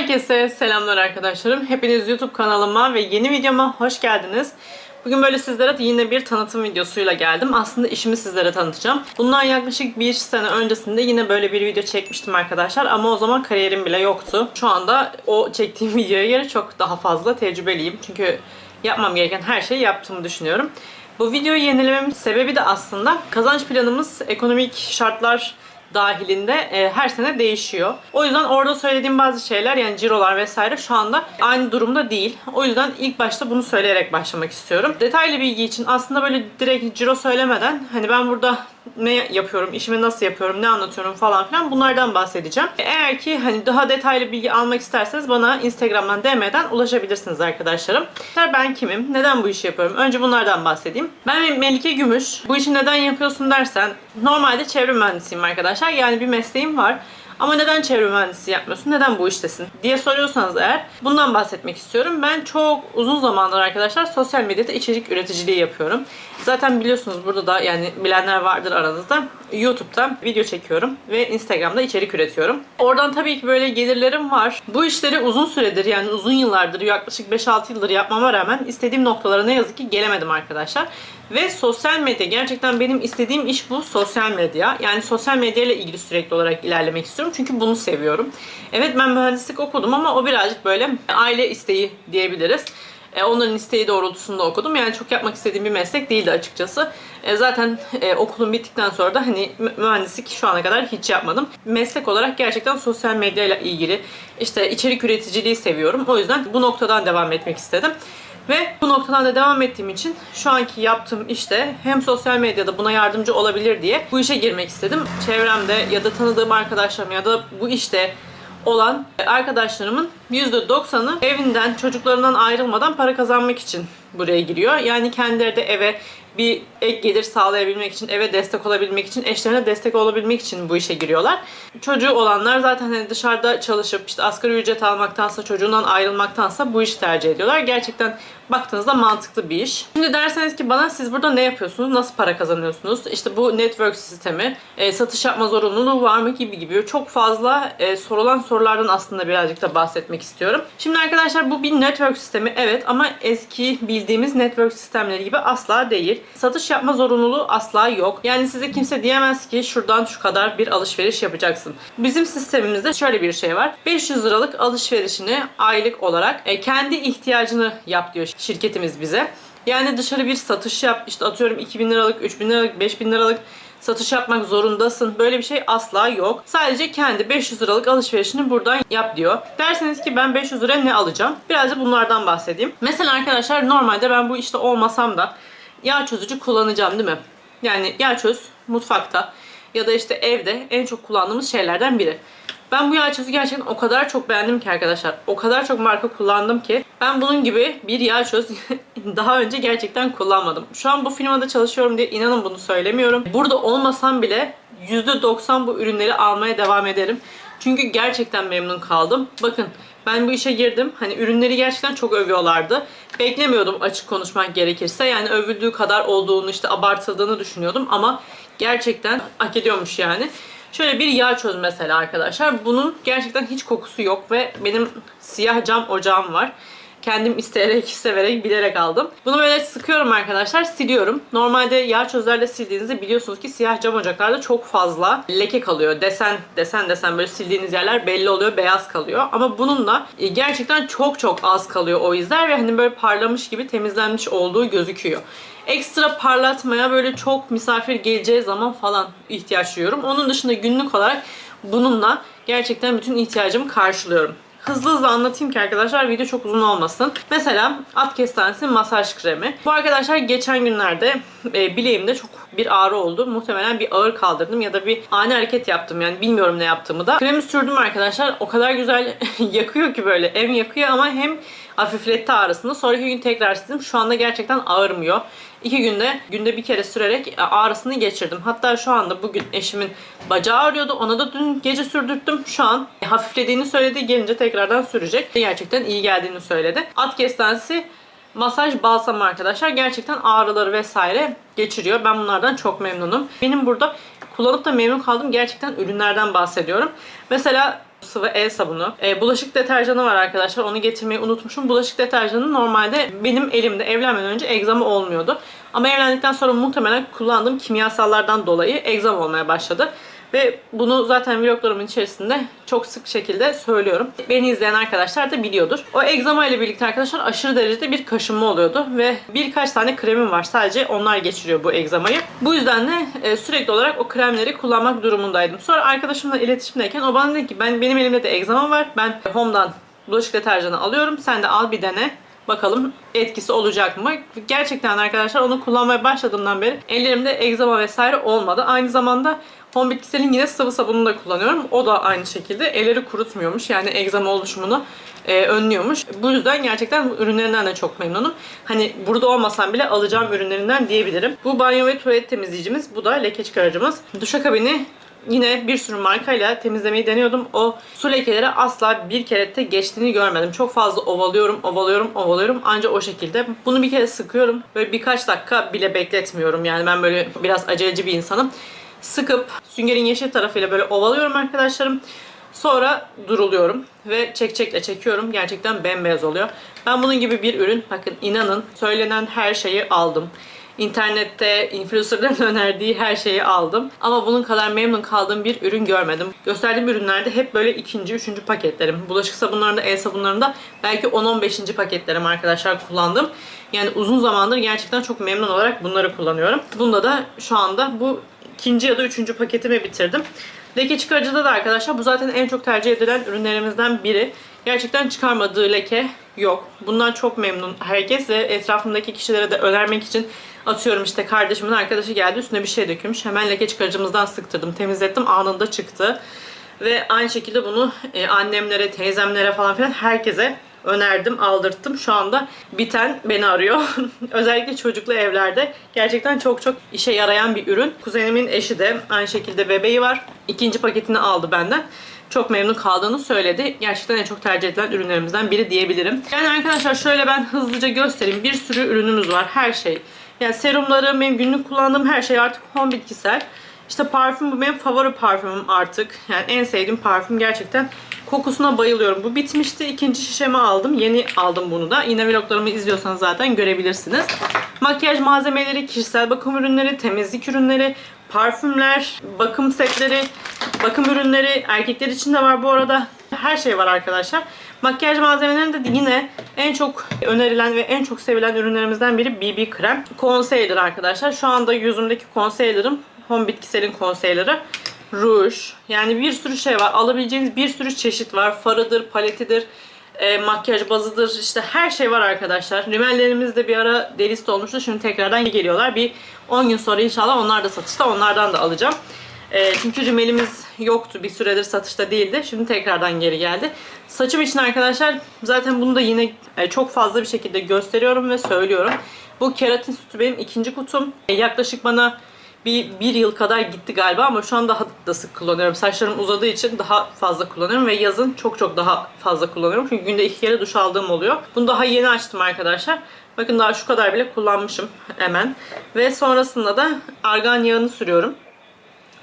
Herkese selamlar arkadaşlarım. Hepiniz YouTube kanalıma ve yeni videoma hoş geldiniz. Bugün böyle sizlere yine bir tanıtım videosuyla geldim. Aslında işimi sizlere tanıtacağım. Bundan yaklaşık bir sene öncesinde yine böyle bir video çekmiştim arkadaşlar. Ama o zaman kariyerim bile yoktu. Şu anda o çektiğim videoya göre çok daha fazla tecrübeliyim. Çünkü yapmam gereken her şeyi yaptığımı düşünüyorum. Bu videoyu yenilememin sebebi de aslında kazanç planımız ekonomik şartlar dahilinde e, her sene değişiyor. O yüzden orada söylediğim bazı şeyler yani cirolar vesaire şu anda aynı durumda değil. O yüzden ilk başta bunu söyleyerek başlamak istiyorum. Detaylı bilgi için aslında böyle direkt ciro söylemeden hani ben burada ne yapıyorum, işimi nasıl yapıyorum, ne anlatıyorum falan filan bunlardan bahsedeceğim. Eğer ki hani daha detaylı bilgi almak isterseniz bana Instagram'dan DM'den ulaşabilirsiniz arkadaşlarım. Ben kimim? Neden bu işi yapıyorum? Önce bunlardan bahsedeyim. Ben Melike Gümüş. Bu işi neden yapıyorsun dersen normalde çevre mühendisiyim arkadaşlar. Yani bir mesleğim var. Ama neden çevre mühendisi yapmıyorsun? Neden bu iştesin? diye soruyorsanız eğer bundan bahsetmek istiyorum. Ben çok uzun zamandır arkadaşlar sosyal medyada içerik üreticiliği yapıyorum. Zaten biliyorsunuz burada da yani bilenler vardır aranızda. YouTube'da video çekiyorum ve Instagram'da içerik üretiyorum. Oradan tabii ki böyle gelirlerim var. Bu işleri uzun süredir yani uzun yıllardır yaklaşık 5-6 yıldır yapmama rağmen istediğim noktalara ne yazık ki gelemedim arkadaşlar. Ve sosyal medya gerçekten benim istediğim iş bu sosyal medya. Yani sosyal medya ile ilgili sürekli olarak ilerlemek istiyorum. Çünkü bunu seviyorum. Evet ben mühendislik okudum ama o birazcık böyle aile isteği diyebiliriz. E, onların isteği doğrultusunda okudum. Yani çok yapmak istediğim bir meslek değildi açıkçası. E, zaten e, okulum bittikten sonra da hani mühendislik şu ana kadar hiç yapmadım. Meslek olarak gerçekten sosyal medya ile ilgili işte içerik üreticiliği seviyorum. O yüzden bu noktadan devam etmek istedim. Ve bu noktadan da devam ettiğim için şu anki yaptığım işte hem sosyal medyada buna yardımcı olabilir diye bu işe girmek istedim. Çevremde ya da tanıdığım arkadaşlarım ya da bu işte olan arkadaşlarımın %90'ı evinden, çocuklarından ayrılmadan para kazanmak için buraya giriyor. Yani kendileri de eve bir ek gelir sağlayabilmek için, eve destek olabilmek için, eşlerine destek olabilmek için bu işe giriyorlar. Çocuğu olanlar zaten hani dışarıda çalışıp işte asgari ücret almaktansa, çocuğundan ayrılmaktansa bu işi tercih ediyorlar. Gerçekten baktığınızda mantıklı bir iş. Şimdi derseniz ki bana siz burada ne yapıyorsunuz? Nasıl para kazanıyorsunuz? İşte bu network sistemi, e, satış yapma zorunluluğu var mı gibi gibi çok fazla e, sorulan sorulardan aslında birazcık da bahsetmek istiyorum. Şimdi arkadaşlar bu bir network sistemi evet ama eski bildiğimiz network sistemleri gibi asla değil. Satış yapma zorunluluğu asla yok. Yani size kimse diyemez ki şuradan şu kadar bir alışveriş yapacaksın. Bizim sistemimizde şöyle bir şey var. 500 liralık alışverişini aylık olarak e, kendi ihtiyacını yap diyor şirketimiz bize. Yani dışarı bir satış yap. işte atıyorum 2000 liralık, 3000 liralık, 5000 liralık satış yapmak zorundasın. Böyle bir şey asla yok. Sadece kendi 500 liralık alışverişini buradan yap diyor. Derseniz ki ben 500 liraya ne alacağım? Biraz da bunlardan bahsedeyim. Mesela arkadaşlar normalde ben bu işte olmasam da yağ çözücü kullanacağım değil mi? Yani yağ çöz mutfakta ya da işte evde en çok kullandığımız şeylerden biri. Ben bu yağ çözü gerçekten o kadar çok beğendim ki arkadaşlar. O kadar çok marka kullandım ki ben bunun gibi bir yağ çöz daha önce gerçekten kullanmadım. Şu an bu firmada çalışıyorum diye inanın bunu söylemiyorum. Burada olmasam bile %90 bu ürünleri almaya devam ederim. Çünkü gerçekten memnun kaldım. Bakın ben bu işe girdim. Hani ürünleri gerçekten çok övüyorlardı. Beklemiyordum açık konuşmak gerekirse. Yani övüldüğü kadar olduğunu işte abartıldığını düşünüyordum ama gerçekten hak ediyormuş yani. Şöyle bir yağ çöz mesela arkadaşlar. Bunun gerçekten hiç kokusu yok ve benim siyah cam ocağım var. Kendim isteyerek, severek, bilerek aldım. Bunu böyle sıkıyorum arkadaşlar, siliyorum. Normalde yağ çözlerle sildiğinizde biliyorsunuz ki siyah cam ocaklarda çok fazla leke kalıyor. Desen, desen desen böyle sildiğiniz yerler belli oluyor, beyaz kalıyor. Ama bununla e, gerçekten çok çok az kalıyor o izler ve hani böyle parlamış gibi temizlenmiş olduğu gözüküyor ekstra parlatmaya böyle çok misafir geleceği zaman falan ihtiyaç duyuyorum. Onun dışında günlük olarak bununla gerçekten bütün ihtiyacımı karşılıyorum. Hızlı hızlı anlatayım ki arkadaşlar video çok uzun olmasın. Mesela at kestanesi masaj kremi. Bu arkadaşlar geçen günlerde e, bileğimde çok bir ağrı oldu. Muhtemelen bir ağır kaldırdım ya da bir ani hareket yaptım. Yani bilmiyorum ne yaptığımı da. Kremi sürdüm arkadaşlar. O kadar güzel yakıyor ki böyle. Hem yakıyor ama hem hafifletti ağrısını. Sonraki gün tekrar sildim. Şu anda gerçekten ağırmıyor. İki günde günde bir kere sürerek e, ağrısını geçirdim. Hatta şu anda bugün eşimin bacağı ağrıyordu. Ona da dün gece sürdürttüm. Şu an hafiflediğini söyledi. Gelince tekrardan sürecek. Gerçekten iyi geldiğini söyledi. At kestanesi masaj balsam arkadaşlar. Gerçekten ağrıları vesaire geçiriyor. Ben bunlardan çok memnunum. Benim burada kullanıp da memnun kaldım. Gerçekten ürünlerden bahsediyorum. Mesela sıvı el sabunu. E, bulaşık deterjanı var arkadaşlar. Onu getirmeyi unutmuşum. Bulaşık deterjanı normalde benim elimde evlenmeden önce egzama olmuyordu. Ama evlendikten sonra muhtemelen kullandığım kimyasallardan dolayı egzama olmaya başladı. Ve bunu zaten vloglarımın içerisinde çok sık şekilde söylüyorum. Beni izleyen arkadaşlar da biliyordur. O egzama ile birlikte arkadaşlar aşırı derecede bir kaşınma oluyordu. Ve birkaç tane kremim var. Sadece onlar geçiriyor bu egzamayı. Bu yüzden de e, sürekli olarak o kremleri kullanmak durumundaydım. Sonra arkadaşımla iletişimdeyken o bana dedi ki ben benim elimde de egzama var. Ben Home'dan bulaşık deterjanı alıyorum. Sen de al bir dene. Bakalım etkisi olacak mı? Gerçekten arkadaşlar onu kullanmaya başladığımdan beri ellerimde egzama vesaire olmadı. Aynı zamanda Home Bitkisel'in yine sıvı sabununu da kullanıyorum. O da aynı şekilde elleri kurutmuyormuş. Yani egzama oluşumunu e, önlüyormuş. Bu yüzden gerçekten ürünlerinden de çok memnunum. Hani burada olmasam bile alacağım ürünlerinden diyebilirim. Bu banyo ve tuvalet temizleyicimiz. Bu da leke çıkarıcımız. Duşakabini Yine bir sürü markayla temizlemeyi deniyordum. O su lekeleri asla bir kerette geçtiğini görmedim. Çok fazla ovalıyorum, ovalıyorum, ovalıyorum. Anca o şekilde. Bunu bir kere sıkıyorum. Böyle birkaç dakika bile bekletmiyorum. Yani ben böyle biraz aceleci bir insanım. Sıkıp süngerin yeşil tarafıyla böyle ovalıyorum arkadaşlarım. Sonra duruluyorum ve çekçekle çekiyorum. Gerçekten bembeyaz oluyor. Ben bunun gibi bir ürün, bakın inanın söylenen her şeyi aldım. İnternette influencerların önerdiği her şeyi aldım. Ama bunun kadar memnun kaldığım bir ürün görmedim. Gösterdiğim ürünlerde hep böyle ikinci, üçüncü paketlerim. Bulaşık sabunlarında, el sabunlarında belki 10-15. paketlerim arkadaşlar kullandım. Yani uzun zamandır gerçekten çok memnun olarak bunları kullanıyorum. Bunda da şu anda bu ikinci ya da üçüncü paketimi bitirdim. Leke çıkarıcıda da arkadaşlar bu zaten en çok tercih edilen ürünlerimizden biri. Gerçekten çıkarmadığı leke yok. Bundan çok memnun herkes ve etrafımdaki kişilere de önermek için atıyorum işte kardeşimin arkadaşı geldi üstüne bir şey dökülmüş. Hemen leke çıkarıcımızdan sıktırdım, temizlettim anında çıktı. Ve aynı şekilde bunu e, annemlere, teyzemlere falan filan herkese önerdim, aldırttım. Şu anda biten beni arıyor. Özellikle çocuklu evlerde gerçekten çok çok işe yarayan bir ürün. Kuzenimin eşi de aynı şekilde bebeği var. İkinci paketini aldı benden. Çok memnun kaldığını söyledi. Gerçekten en çok tercih edilen ürünlerimizden biri diyebilirim. Yani arkadaşlar şöyle ben hızlıca göstereyim. Bir sürü ürünümüz var. Her şey. Yani serumları, benim günlük kullandığım her şey artık home bitkisel. İşte parfüm bu benim favori parfümüm artık. Yani en sevdiğim parfüm gerçekten. Kokusuna bayılıyorum. Bu bitmişti. İkinci şişemi aldım. Yeni aldım bunu da. Yine vloglarımı izliyorsanız zaten görebilirsiniz. Makyaj malzemeleri, kişisel bakım ürünleri, temizlik ürünleri, parfümler, bakım setleri, bakım ürünleri. Erkekler için de var bu arada. Her şey var arkadaşlar. Makyaj malzemelerinde de yine en çok önerilen ve en çok sevilen ürünlerimizden biri BB krem. Concealer arkadaşlar. Şu anda yüzümdeki concealer'ım Home Bitkisel'in concealer'ı. Ruj. Yani bir sürü şey var. Alabileceğiniz bir sürü çeşit var. Farıdır, paletidir, e, makyaj bazıdır. işte her şey var arkadaşlar. Rimellerimiz de bir ara delist olmuştu. Şimdi tekrardan geliyorlar. Bir 10 gün sonra inşallah onlar da satışta. Onlardan da alacağım. E, çünkü rimelimiz yoktu. Bir süredir satışta değildi. Şimdi tekrardan geri geldi. Saçım için arkadaşlar zaten bunu da yine e, çok fazla bir şekilde gösteriyorum ve söylüyorum. Bu keratin sütü benim ikinci kutum. E, yaklaşık bana bir, bir yıl kadar gitti galiba ama şu an daha da sık kullanıyorum. Saçlarım uzadığı için daha fazla kullanıyorum ve yazın çok çok daha fazla kullanıyorum. Çünkü günde iki kere duş aldığım oluyor. Bunu daha yeni açtım arkadaşlar. Bakın daha şu kadar bile kullanmışım hemen. Ve sonrasında da argan yağını sürüyorum.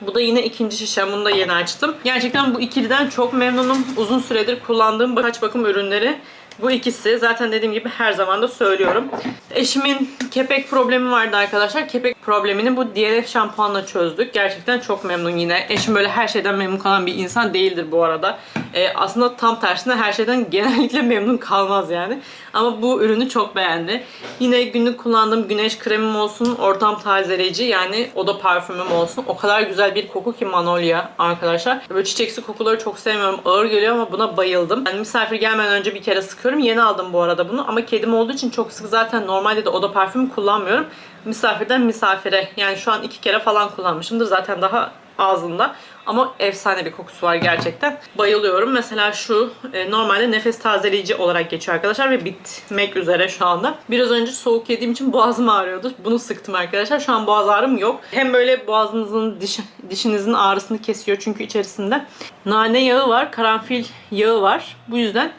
Bu da yine ikinci şişem. Bunu da yeni açtım. Gerçekten bu ikiliden çok memnunum. Uzun süredir kullandığım birkaç bakım ürünleri bu ikisi. Zaten dediğim gibi her zaman da söylüyorum. Eşimin kepek problemi vardı arkadaşlar. Kepek problemini bu DNF şampuanla çözdük. Gerçekten çok memnun yine. Eşim böyle her şeyden memnun kalan bir insan değildir bu arada. Ee, aslında tam tersine her şeyden genellikle memnun kalmaz yani. Ama bu ürünü çok beğendi. Yine günlük kullandığım güneş kremim olsun, ortam tazeleyici yani oda parfümüm olsun. O kadar güzel bir koku ki Manolya arkadaşlar. Böyle çiçeksi kokuları çok sevmiyorum. Ağır geliyor ama buna bayıldım. Yani misafir gelmeden önce bir kere sıkıyorum. Yeni aldım bu arada bunu ama kedim olduğu için çok sık zaten normalde de oda parfümü kullanmıyorum. Misafirden misafire yani şu an iki kere falan kullanmışımdır. Zaten daha ağzında. Ama efsane bir kokusu var gerçekten. Bayılıyorum. Mesela şu e, normalde nefes tazeleyici olarak geçiyor arkadaşlar ve bitmek üzere şu anda. Biraz önce soğuk yediğim için boğazım ağrıyordu. Bunu sıktım arkadaşlar. Şu an boğaz ağrım yok. Hem böyle boğazınızın, diş, dişinizin ağrısını kesiyor çünkü içerisinde nane yağı var, karanfil yağı var. Bu yüzden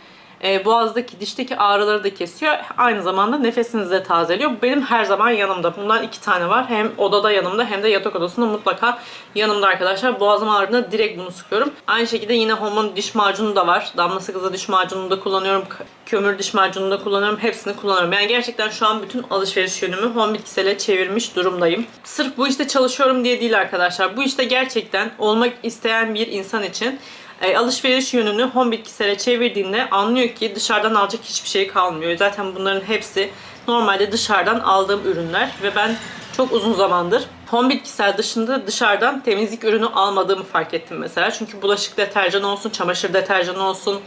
e, boğazdaki, dişteki ağrıları da kesiyor. Aynı zamanda nefesinizi de tazeliyor. Benim her zaman yanımda. Bundan iki tane var. Hem odada yanımda hem de yatak odasında mutlaka yanımda arkadaşlar. Boğazım ağrıdığında direkt bunu sıkıyorum. Aynı şekilde yine Home'un diş macunu da var. Damla sakızlı diş macununu da kullanıyorum. Kömür diş macununu da kullanıyorum. Hepsini kullanıyorum. Yani gerçekten şu an bütün alışveriş yönümü Home bitkisele çevirmiş durumdayım. Sırf bu işte çalışıyorum diye değil arkadaşlar. Bu işte gerçekten olmak isteyen bir insan için e, alışveriş yönünü home bitkisele çevirdiğinde anlıyor ki dışarıdan alacak hiçbir şey kalmıyor. Zaten bunların hepsi normalde dışarıdan aldığım ürünler ve ben çok uzun zamandır home bitkisel dışında dışarıdan temizlik ürünü almadığımı fark ettim mesela. Çünkü bulaşık deterjanı olsun, çamaşır deterjanı olsun.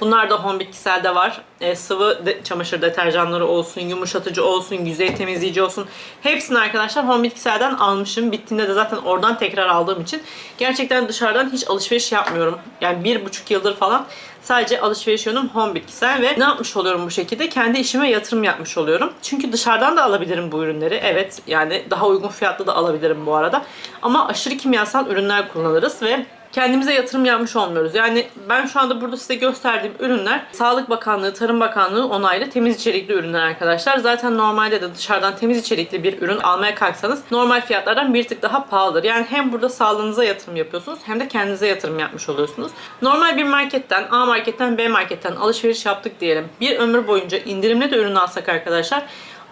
Bunlar da home bitkiselde var. E, sıvı de- çamaşır deterjanları olsun, yumuşatıcı olsun, yüzey temizleyici olsun. Hepsini arkadaşlar home bitkiselden almışım. Bittiğinde de zaten oradan tekrar aldığım için gerçekten dışarıdan hiç alışveriş yapmıyorum. Yani bir buçuk yıldır falan sadece alışveriş yönüm home bitkisel ve ne yapmış oluyorum bu şekilde? Kendi işime yatırım yapmış oluyorum. Çünkü dışarıdan da alabilirim bu ürünleri. Evet yani daha uygun fiyatlı da alabilirim bu arada. Ama aşırı kimyasal ürünler kullanırız ve kendimize yatırım yapmış olmuyoruz. Yani ben şu anda burada size gösterdiğim ürünler Sağlık Bakanlığı, Tarım Bakanlığı onaylı temiz içerikli ürünler arkadaşlar. Zaten normalde de dışarıdan temiz içerikli bir ürün almaya kalksanız normal fiyatlardan bir tık daha pahalıdır. Yani hem burada sağlığınıza yatırım yapıyorsunuz hem de kendinize yatırım yapmış oluyorsunuz. Normal bir marketten, A marketten, B marketten alışveriş yaptık diyelim. Bir ömür boyunca indirimli de ürün alsak arkadaşlar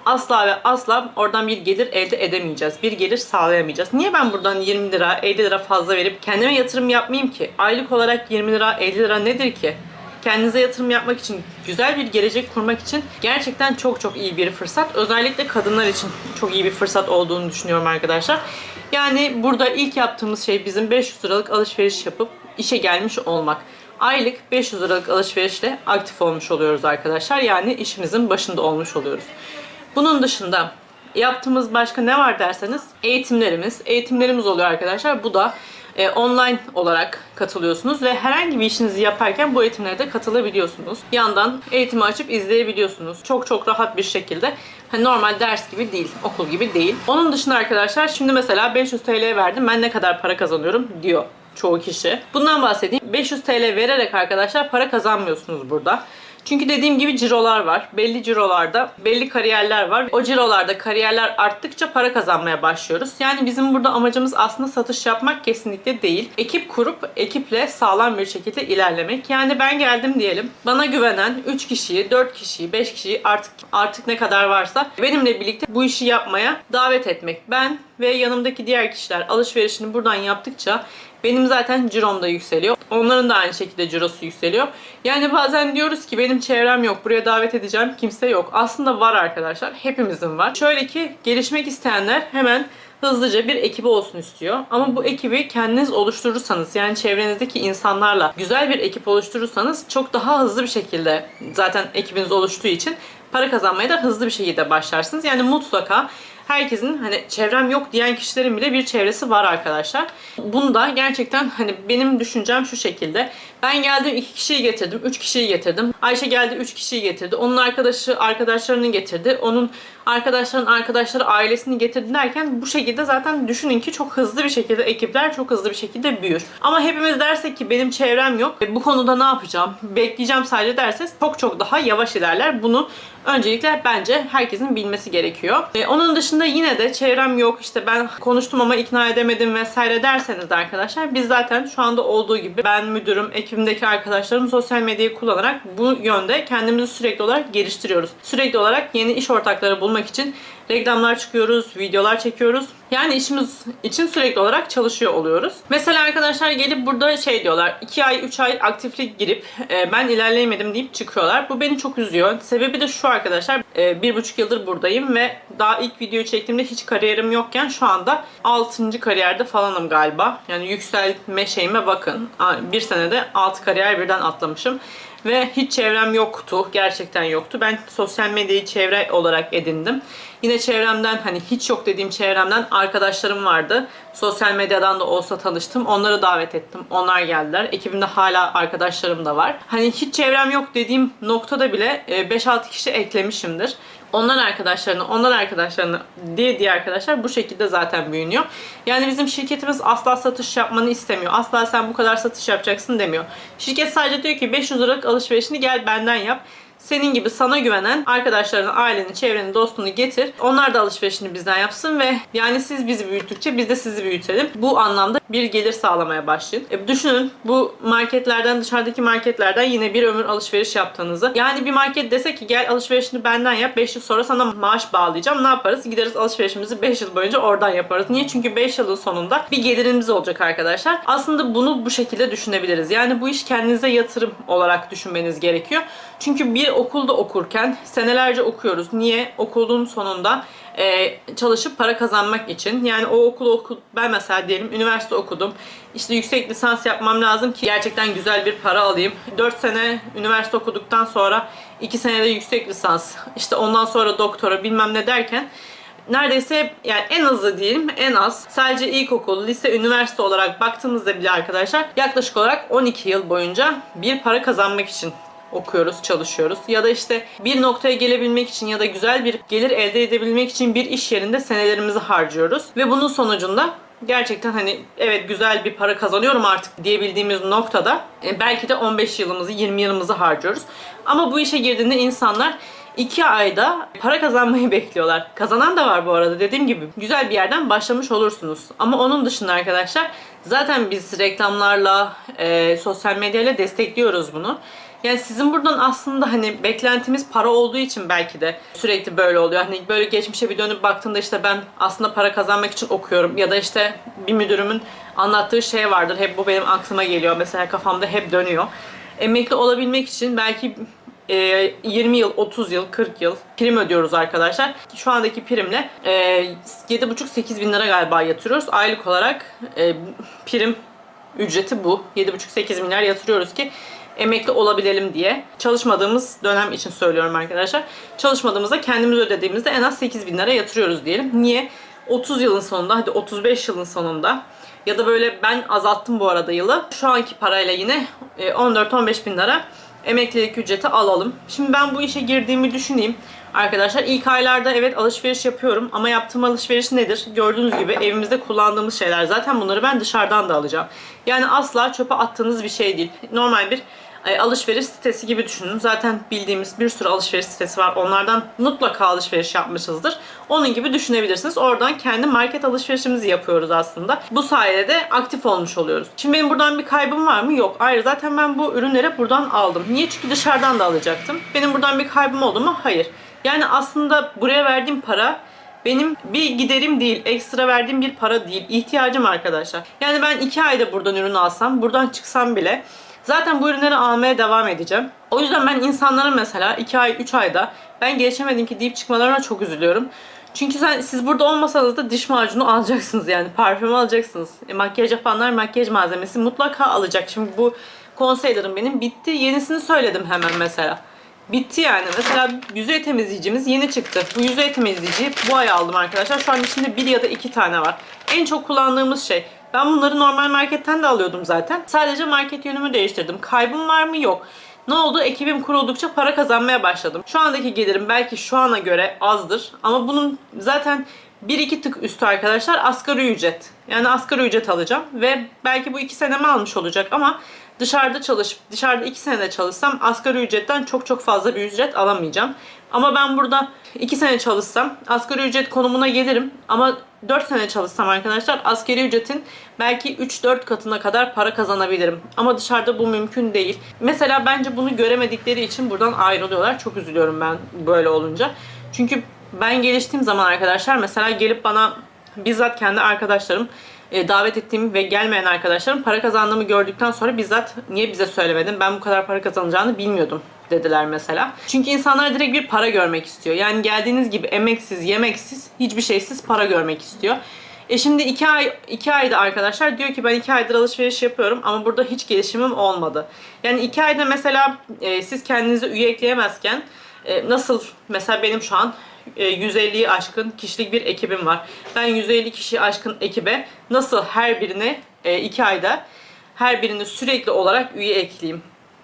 asla ve asla oradan bir gelir elde edemeyeceğiz. Bir gelir sağlayamayacağız. Niye ben buradan 20 lira, 50 lira fazla verip kendime yatırım yapmayayım ki? Aylık olarak 20 lira, 50 lira nedir ki? Kendinize yatırım yapmak için, güzel bir gelecek kurmak için gerçekten çok çok iyi bir fırsat. Özellikle kadınlar için çok iyi bir fırsat olduğunu düşünüyorum arkadaşlar. Yani burada ilk yaptığımız şey bizim 500 liralık alışveriş yapıp işe gelmiş olmak. Aylık 500 liralık alışverişle aktif olmuş oluyoruz arkadaşlar. Yani işimizin başında olmuş oluyoruz. Bunun dışında yaptığımız başka ne var derseniz eğitimlerimiz. Eğitimlerimiz oluyor arkadaşlar. Bu da e, online olarak katılıyorsunuz ve herhangi bir işinizi yaparken bu eğitimlere de katılabiliyorsunuz. Yandan eğitimi açıp izleyebiliyorsunuz. Çok çok rahat bir şekilde. Hani normal ders gibi değil, okul gibi değil. Onun dışında arkadaşlar şimdi mesela 500 TL verdim ben ne kadar para kazanıyorum diyor çoğu kişi. Bundan bahsedeyim. 500 TL vererek arkadaşlar para kazanmıyorsunuz burada. Çünkü dediğim gibi cirolar var. Belli cirolarda belli kariyerler var. O cirolarda kariyerler arttıkça para kazanmaya başlıyoruz. Yani bizim burada amacımız aslında satış yapmak kesinlikle değil. Ekip kurup ekiple sağlam bir şekilde ilerlemek. Yani ben geldim diyelim. Bana güvenen 3 kişiyi, 4 kişiyi, 5 kişiyi artık artık ne kadar varsa benimle birlikte bu işi yapmaya davet etmek. Ben ve yanımdaki diğer kişiler alışverişini buradan yaptıkça benim zaten cirom da yükseliyor. Onların da aynı şekilde cirosu yükseliyor. Yani bazen diyoruz ki benim çevrem yok. Buraya davet edeceğim. Kimse yok. Aslında var arkadaşlar. Hepimizin var. Şöyle ki gelişmek isteyenler hemen hızlıca bir ekibi olsun istiyor. Ama bu ekibi kendiniz oluşturursanız yani çevrenizdeki insanlarla güzel bir ekip oluşturursanız çok daha hızlı bir şekilde zaten ekibiniz oluştuğu için para kazanmaya da hızlı bir şekilde başlarsınız. Yani mutlaka herkesin hani çevrem yok diyen kişilerin bile bir çevresi var arkadaşlar. Bunda gerçekten hani benim düşüncem şu şekilde. Ben geldim iki kişiyi getirdim, üç kişiyi getirdim. Ayşe geldi üç kişiyi getirdi. Onun arkadaşı arkadaşlarını getirdi. Onun arkadaşların arkadaşları ailesini getirdi derken bu şekilde zaten düşünün ki çok hızlı bir şekilde ekipler çok hızlı bir şekilde büyür. Ama hepimiz dersek ki benim çevrem yok. e, Bu konuda ne yapacağım? Bekleyeceğim sadece derseniz çok çok daha yavaş ilerler. Bunu öncelikle bence herkesin bilmesi gerekiyor. E, onun dışında yine de çevrem yok işte ben konuştum ama ikna edemedim vesaire derseniz de arkadaşlar biz zaten şu anda olduğu gibi ben müdürüm, ekibimdeki arkadaşlarım sosyal medyayı kullanarak bu yönde kendimizi sürekli olarak geliştiriyoruz. Sürekli olarak yeni iş ortakları bulmak için reklamlar çıkıyoruz, videolar çekiyoruz. Yani işimiz için sürekli olarak çalışıyor oluyoruz. Mesela arkadaşlar gelip burada şey diyorlar. 2 ay 3 ay aktiflik girip e, ben ilerleyemedim deyip çıkıyorlar. Bu beni çok üzüyor. Sebebi de şu arkadaşlar. E, bir buçuk yıldır buradayım ve daha ilk videoyu çektiğimde hiç kariyerim yokken şu anda 6. kariyerde falanım galiba. Yani yükselme şeyime bakın. Bir senede 6 kariyer birden atlamışım. Ve hiç çevrem yoktu. Gerçekten yoktu. Ben sosyal medyayı çevre olarak edindim. Yine çevremden hani hiç yok dediğim çevremden arkadaşlarım vardı. Sosyal medyadan da olsa tanıştım. Onları davet ettim. Onlar geldiler. Ekibimde hala arkadaşlarım da var. Hani hiç çevrem yok dediğim noktada bile e, 5-6 kişi eklemişimdir. Onlar arkadaşlarını, onlar arkadaşlarını diye diye arkadaşlar bu şekilde zaten büyünüyor. Yani bizim şirketimiz asla satış yapmanı istemiyor. Asla sen bu kadar satış yapacaksın demiyor. Şirket sadece diyor ki 500 liralık alışverişini gel benden yap. Senin gibi sana güvenen arkadaşlarını, aileni, çevreni, dostunu getir. Onlar da alışverişini bizden yapsın ve yani siz bizi büyüttükçe biz de sizi büyütelim. Bu anlamda bir gelir sağlamaya başlayın. E, düşünün bu marketlerden, dışarıdaki marketlerden yine bir ömür alışveriş yaptığınızı. Yani bir market dese ki gel alışverişini benden yap 5 yıl sonra sana maaş bağlayacağım. Ne yaparız? Gideriz alışverişimizi 5 yıl boyunca oradan yaparız. Niye? Çünkü 5 yılın sonunda bir gelirimiz olacak arkadaşlar. Aslında bunu bu şekilde düşünebiliriz. Yani bu iş kendinize yatırım olarak düşünmeniz gerekiyor. Çünkü bir okulda okurken senelerce okuyoruz. Niye? Okulun sonunda e, çalışıp para kazanmak için. Yani o okulu oku ben mesela diyelim üniversite okudum. İşte yüksek lisans yapmam lazım ki gerçekten güzel bir para alayım. 4 sene üniversite okuduktan sonra 2 senede yüksek lisans, işte ondan sonra doktora bilmem ne derken neredeyse yani en azı diyelim en az sadece ilkokul, lise, üniversite olarak baktığımızda bile arkadaşlar yaklaşık olarak 12 yıl boyunca bir para kazanmak için okuyoruz, çalışıyoruz. Ya da işte bir noktaya gelebilmek için ya da güzel bir gelir elde edebilmek için bir iş yerinde senelerimizi harcıyoruz. Ve bunun sonucunda gerçekten hani evet güzel bir para kazanıyorum artık diyebildiğimiz noktada e, belki de 15 yılımızı 20 yılımızı harcıyoruz. Ama bu işe girdiğinde insanlar 2 ayda para kazanmayı bekliyorlar. Kazanan da var bu arada dediğim gibi. Güzel bir yerden başlamış olursunuz. Ama onun dışında arkadaşlar zaten biz reklamlarla, e, sosyal medyayla destekliyoruz bunu. Yani sizin buradan aslında hani beklentimiz para olduğu için belki de sürekli böyle oluyor. Hani böyle geçmişe bir dönüp baktığında işte ben aslında para kazanmak için okuyorum ya da işte bir müdürümün anlattığı şey vardır. Hep bu benim aklıma geliyor. Mesela kafamda hep dönüyor. Emekli olabilmek için belki e, 20 yıl, 30 yıl, 40 yıl prim ödüyoruz arkadaşlar. Şu andaki primle e, 7,5-8 bin lira galiba yatırıyoruz. Aylık olarak e, prim ücreti bu. 7,5-8 milyar yatırıyoruz ki emekli olabilelim diye. Çalışmadığımız dönem için söylüyorum arkadaşlar. Çalışmadığımızda kendimiz ödediğimizde en az 8 bin lira yatırıyoruz diyelim. Niye? 30 yılın sonunda hadi 35 yılın sonunda ya da böyle ben azalttım bu arada yılı. Şu anki parayla yine 14-15 bin lira emeklilik ücreti alalım. Şimdi ben bu işe girdiğimi düşüneyim. Arkadaşlar ilk aylarda evet alışveriş yapıyorum ama yaptığım alışveriş nedir? Gördüğünüz gibi evimizde kullandığımız şeyler. Zaten bunları ben dışarıdan da alacağım. Yani asla çöpe attığınız bir şey değil. Normal bir e, alışveriş sitesi gibi düşünün. Zaten bildiğimiz bir sürü alışveriş sitesi var. Onlardan mutlaka alışveriş yapmışızdır. Onun gibi düşünebilirsiniz. Oradan kendi market alışverişimizi yapıyoruz aslında. Bu sayede de aktif olmuş oluyoruz. Şimdi benim buradan bir kaybım var mı? Yok. Ayrı zaten ben bu ürünleri buradan aldım. Niye? Çünkü dışarıdan da alacaktım. Benim buradan bir kaybım oldu mu? Hayır. Yani aslında buraya verdiğim para benim bir giderim değil, ekstra verdiğim bir para değil, ihtiyacım arkadaşlar. Yani ben iki ayda buradan ürün alsam, buradan çıksam bile zaten bu ürünleri almaya devam edeceğim. O yüzden ben insanların mesela 2 ay, 3 ayda ben gelişemedim ki deyip çıkmalarına çok üzülüyorum. Çünkü sen, siz burada olmasanız da diş macunu alacaksınız yani parfüm alacaksınız. E, makyaj yapanlar makyaj malzemesi mutlaka alacak. Şimdi bu konseylerim benim bitti. Yenisini söyledim hemen mesela. Bitti yani. Mesela yüzey temizleyicimiz yeni çıktı. Bu yüzey temizleyiciyi bu ay aldım arkadaşlar. Şu an içinde bir ya da iki tane var. En çok kullandığımız şey. Ben bunları normal marketten de alıyordum zaten. Sadece market yönümü değiştirdim. Kaybım var mı? Yok. Ne oldu? Ekibim kuruldukça para kazanmaya başladım. Şu andaki gelirim belki şu ana göre azdır. Ama bunun zaten bir iki tık üstü arkadaşlar asgari ücret. Yani asgari ücret alacağım. Ve belki bu iki senemi almış olacak ama dışarıda çalışıp dışarıda iki senede çalışsam asgari ücretten çok çok fazla bir ücret alamayacağım. Ama ben burada iki sene çalışsam asgari ücret konumuna gelirim. Ama 4 sene çalışsam arkadaşlar asgari ücretin belki 3-4 katına kadar para kazanabilirim. Ama dışarıda bu mümkün değil. Mesela bence bunu göremedikleri için buradan ayrılıyorlar. Çok üzülüyorum ben böyle olunca. Çünkü ben geliştiğim zaman arkadaşlar mesela gelip bana bizzat kendi arkadaşlarım e, davet ettiğim ve gelmeyen arkadaşlarım para kazandığımı gördükten sonra bizzat niye bize söylemedin ben bu kadar para kazanacağını bilmiyordum dediler mesela. Çünkü insanlar direkt bir para görmek istiyor. Yani geldiğiniz gibi emeksiz, yemeksiz, hiçbir şeysiz para görmek istiyor. E şimdi iki ay iki ayda arkadaşlar diyor ki ben iki aydır alışveriş yapıyorum ama burada hiç gelişimim olmadı. Yani iki ayda mesela e, siz kendinize üye ekleyemezken e, nasıl mesela benim şu an e, 150'yi aşkın kişilik bir ekibim var. Ben 150 kişi aşkın ekibe nasıl her birine e, iki ayda her birini sürekli olarak üye ekleyeyim.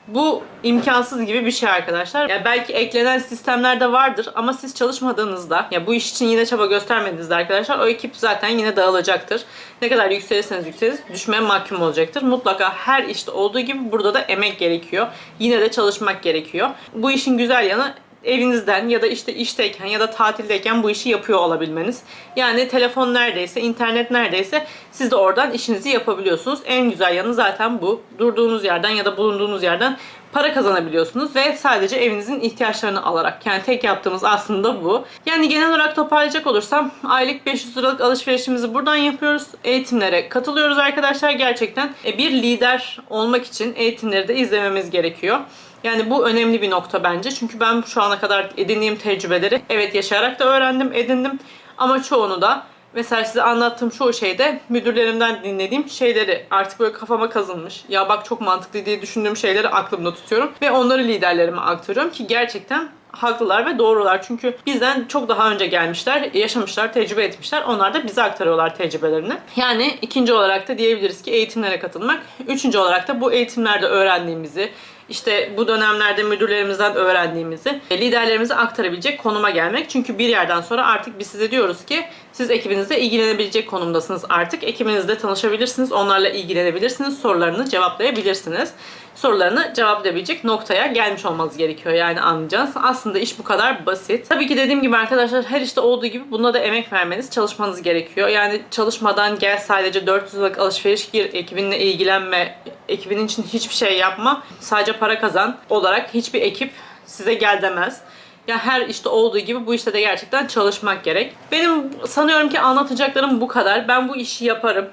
Bu imkansız gibi bir şey arkadaşlar. Ya belki eklenen sistemler de vardır ama siz çalışmadığınızda ya bu iş için yine çaba göstermediğinizde arkadaşlar o ekip zaten yine dağılacaktır. Ne kadar yükselirseniz yükseliriz düşmeye mahkum olacaktır. Mutlaka her işte olduğu gibi burada da emek gerekiyor. Yine de çalışmak gerekiyor. Bu işin güzel yanı evinizden ya da işte işteyken ya da tatildeyken bu işi yapıyor olabilmeniz. Yani telefon neredeyse, internet neredeyse siz de oradan işinizi yapabiliyorsunuz. En güzel yanı zaten bu. Durduğunuz yerden ya da bulunduğunuz yerden para kazanabiliyorsunuz ve sadece evinizin ihtiyaçlarını alarak. Yani tek yaptığımız aslında bu. Yani genel olarak toparlayacak olursam aylık 500 liralık alışverişimizi buradan yapıyoruz. Eğitimlere katılıyoruz arkadaşlar. Gerçekten e, bir lider olmak için eğitimleri de izlememiz gerekiyor. Yani bu önemli bir nokta bence. Çünkü ben şu ana kadar edindiğim tecrübeleri evet yaşayarak da öğrendim, edindim. Ama çoğunu da mesela size anlattığım çoğu şeyde müdürlerimden dinlediğim şeyleri artık böyle kafama kazınmış. Ya bak çok mantıklı diye düşündüğüm şeyleri aklımda tutuyorum. Ve onları liderlerime aktarıyorum ki gerçekten haklılar ve doğrular. Çünkü bizden çok daha önce gelmişler, yaşamışlar, tecrübe etmişler. Onlar da bize aktarıyorlar tecrübelerini. Yani ikinci olarak da diyebiliriz ki eğitimlere katılmak. Üçüncü olarak da bu eğitimlerde öğrendiğimizi, işte bu dönemlerde müdürlerimizden öğrendiğimizi liderlerimize aktarabilecek konuma gelmek. Çünkü bir yerden sonra artık biz size diyoruz ki siz ekibinizle ilgilenebilecek konumdasınız artık. Ekibinizle tanışabilirsiniz, onlarla ilgilenebilirsiniz, sorularını cevaplayabilirsiniz. Sorularını cevaplayabilecek noktaya gelmiş olmanız gerekiyor yani anlayacağınız. Aslında iş bu kadar basit. Tabii ki dediğim gibi arkadaşlar her işte olduğu gibi buna da emek vermeniz, çalışmanız gerekiyor. Yani çalışmadan gel sadece 400 liralık alışveriş gir, ekibinle ilgilenme, ekibinin için hiçbir şey yapma, sadece para kazan olarak hiçbir ekip size gel demez. Ya her işte olduğu gibi bu işte de gerçekten çalışmak gerek. Benim sanıyorum ki anlatacaklarım bu kadar. Ben bu işi yaparım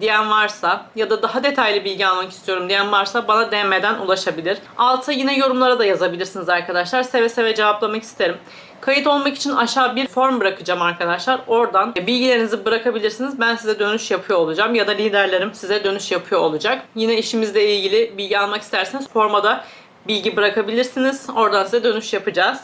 diyen varsa ya da daha detaylı bilgi almak istiyorum diyen varsa bana DM'den ulaşabilir. Alta yine yorumlara da yazabilirsiniz arkadaşlar. Seve seve cevaplamak isterim. Kayıt olmak için aşağı bir form bırakacağım arkadaşlar. Oradan bilgilerinizi bırakabilirsiniz. Ben size dönüş yapıyor olacağım ya da liderlerim size dönüş yapıyor olacak. Yine işimizle ilgili bilgi almak isterseniz formada bilgi bırakabilirsiniz. Oradan size dönüş yapacağız.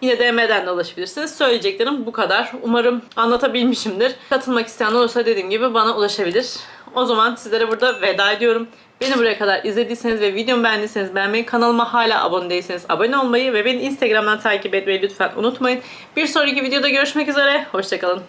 Yine DM'den de ulaşabilirsiniz. Söyleyeceklerim bu kadar. Umarım anlatabilmişimdir. Katılmak isteyen olursa dediğim gibi bana ulaşabilir. O zaman sizlere burada veda ediyorum. Beni buraya kadar izlediyseniz ve videomu beğendiyseniz beğenmeyi, kanalıma hala abone değilseniz abone olmayı ve beni Instagram'dan takip etmeyi lütfen unutmayın. Bir sonraki videoda görüşmek üzere. Hoşçakalın.